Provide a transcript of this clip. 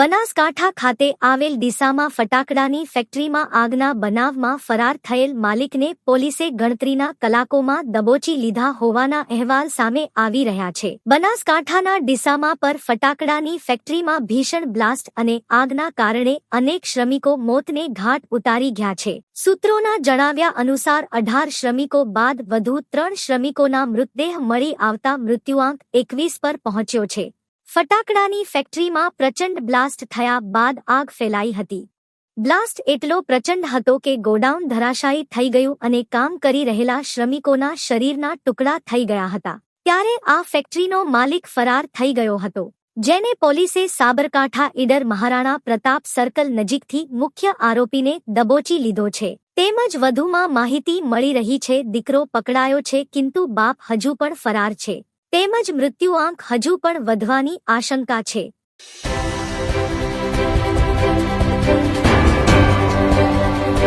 બનાસકાંઠા ખાતે આવેલ ડીસામાં ફટાકડાની ફેક્ટરીમાં આગના બનાવમાં ફરાર થયેલ માલિકને પોલીસે ગણતરીના કલાકોમાં દબોચી લીધા હોવાના અહેવાલ સામે આવી રહ્યા છે. બનાસકાંઠાના ડીસામાં પર ફટાકડાની ફેક્ટરીમાં ભીષણ બ્લાસ્ટ અને આગના કારણે અનેક શ્રમિકો મોતને ઘાટ ઉતારી ગયા છે. સૂત્રોના જણાવ્યા અનુસાર અઢાર શ્રમિકો બાદ વધુ ત્રણ શ્રમિકોના મૃતદેહ મળી આવતા મૃત્યુઆંક એકવીસ પર પહોંચ્યો છે. ફટાકડાની ફેક્ટરીમાં પ્રચંડ બ્લાસ્ટ થયા બાદ આગ ફેલાઈ હતી. બ્લાસ્ટ એટલો પ્રચંડ હતો કે ગોડાઉન ધરાશાયી થઈ ગયું અને કામ કરી રહેલા શ્રમિકોના શરીરના ટુકડા થઈ ગયા હતા. ત્યારે આ ફેક્ટરીનો માલિક ફરાર થઈ ગયો હતો, જેને પોલીસે સાબરકાંઠા ઈડર મહારાણા પ્રતાપ સર્કલ નજીકથી મુખ્ય આરોપીને દબોચી લીધો છે. તેમજ વધુમાં માહિતી મળી રહી છે, દીકરો પકડાયો છે, કિંતુ બાપ હજુ પણ ફરાર છે. તેમજ મૃત્યુઆંક હજુ પણ વધવાની આશંકા છે.